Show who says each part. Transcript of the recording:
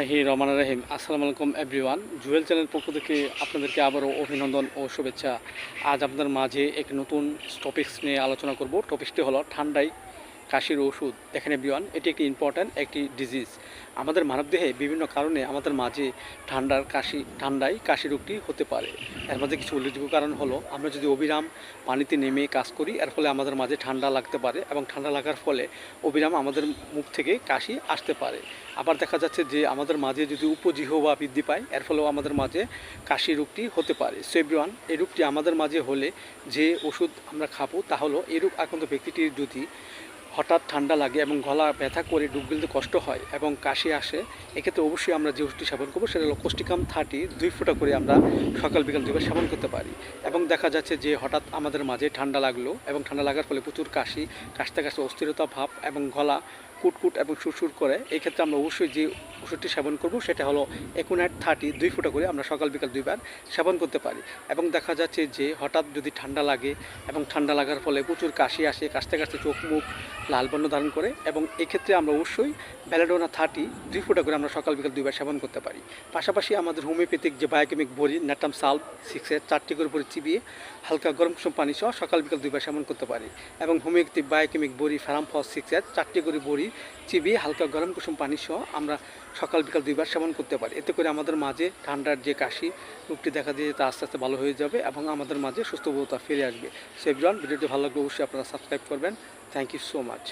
Speaker 1: বিসমিল্লাহি রহমান রহিম। আসসালামু আলাইকুম এভরিওয়ান জুয়েল চ্যানেল পক্ষ থেকে আপনাদেরকে আবারও অভিনন্দন ও শুভেচ্ছা। আজ আপনাদের মাঝে এক নতুন টপিক্স নিয়ে আলোচনা করব। টপিক্সটি হলো ঠান্ডায় কাশির ওষুধ। দেখেন এভরিওয়ান এটি একটি ইম্পর্ট্যান্ট একটি ডিজিজ আমাদের মানবদেহে বিভিন্ন কারণে আমাদের মাঝে ঠান্ডার কাশি, ঠান্ডায় কাশি রোগটি হতে পারে। এর মাঝে কিছু উল্লেখযোগ্য কারণ হলো, আমরা যদি অবিরাম পানিতে নেমে কাজ করি, এর ফলে আমাদের মাঝে ঠান্ডা লাগতে পারে এবং ঠান্ডা লাগার ফলে অবিরাম আমাদের মুখ থেকে কাশি আসতে পারে। আবার দেখা যাচ্ছে যে, আমাদের মাঝে যদি উপজিহ বা বৃদ্ধি পায়, এর ফলেও আমাদের মাঝে কাশি রোগটি হতে পারে। সো এভরিওয়ান এই রোগটি আমাদের মাঝে হলে যে ওষুধ আমরা খাব, তা হলো, এই রোগ আক্রান্ত ব্যক্তিটির যদি হঠাৎ ঠান্ডা লাগে এবং গলা ব্যথা করে ডুব গিলতে কষ্ট হয় এবং কাশি আসে, এক্ষেত্রে অবশ্যই আমরা যে ওষুধটি সেবন করব সেটা হলো কোষ্টিকাম থার্টি, দুই ফোঁটা করে আমরা সকাল বিকাল দুইবার সেবন করতে পারি। এবং দেখা যাচ্ছে যে হঠাৎ আমাদের মাঝে ঠান্ডা লাগল এবং ঠান্ডা লাগার ফলে প্রচুর কাশি, কাশতে কাশতে অস্থিরতা ভাব এবং গলা কুটকুট এবং সুরসুর করে এই ক্ষেত্রে আমরা অবশ্যই যে ওষুধটি সেবন করব সেটা হলো একুনাইট থার্টি দুই ফোঁটা করে আমরা সকাল বিকাল দুইবার সেবন করতে পারি। এবং দেখা যাচ্ছে যে হঠাৎ যদি ঠান্ডা লাগে এবং ঠান্ডা লাগার ফলে প্রচুর কাশি আসে, কাশতে কাশতে চোখ, মুখ লাল বর্ণ ধারণ করে এবং এক্ষেত্রে আমরা অবশ্যই ব্যালাডোনা থার্টি দুই ফোঁটা করে আমরা সকাল বিকাল দুইবার সেবন করতে পারি। পাশাপাশি আমাদের হোমিওপ্যাথিক যে বায়োকেমিক বড়ি ন্যাটাম সাল্ভ সিক্সের চারটি করে বড়ি চিবিয়ে হালকা গরম কুসুম পানি সহ সকাল বিকাল দুইবার সেবন করতে পারি। এবং হোমিওপ্যাথিক বায়োকেমিক বড়ি ফ্যারামফস সিক্সের চারটি করে বড়ি চিবিয়ে হালকা গরম কুসুম পানি সহ আমরা সকাল বিকাল দুইবার সেবন করতে পারি। এতে করে আমাদের মাঝে ঠান্ডার যে কাশি রোগটি দেখা দিয়ে তা আস্তে আস্তে ভালো হয়ে যাবে এবং আমাদের মাঝে সুস্থবোধতা ফিরে আসবে। সেভ জন ভিডিওটি ভালো লাগলে অবশ্যই আপনারা সাবস্ক্রাইব করবেন। Thank you so much